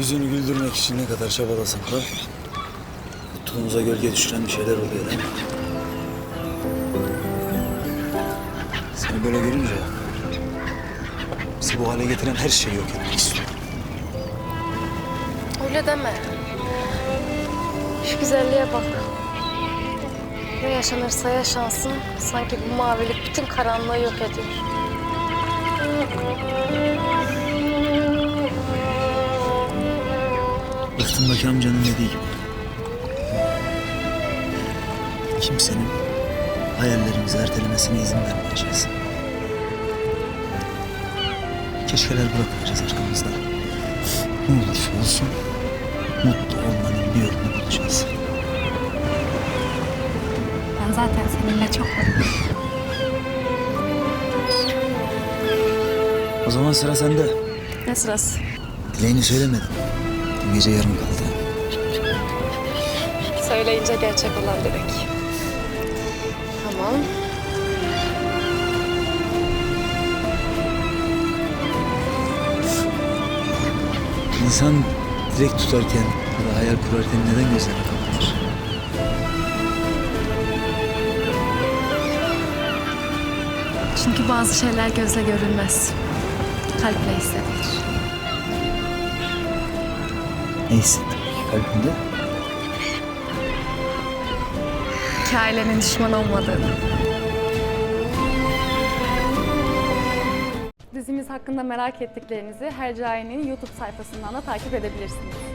Yüzünü güldürmek için ne kadar çabalasak da mutluluğumuza gölge düşüren bir şeyler oluyor değil mi? Seni böyle görünce bizi bu hale getiren her şeyi yok etmek istiyorum. Öyle deme. Şu güzelliğe bak. Ne yaşanırsa yaşansın sanki bu mavilik bütün karanlığı yok ediyor. Rıhtımdaki amcanın dediği gibi. Kimsenin hayallerimizi ertelemesine izin vermeyeceğiz. Keşkeler bırakmayacağız arkamızda. Ne olursa olsun mutlu olmanın bir yolunu bulacağız. Ben zaten seninle çok mutluyum. O zaman sıra sende. Ne sırası? Dileğini söylemedin. Gece yarım kaldı. Söyleyince gerçek olan direkt. Tamam. İnsan direkt tutarken ya da hayal kurarken neden gözlerini kapatır? Çünkü bazı şeyler gözle görülmez. Kalple hissedilir. Ne hissettin kalbinde? İki ailenin düşman olmadığını. Dizimiz hakkında merak ettiklerinizi Hercai'nin YouTube sayfasından da takip edebilirsiniz.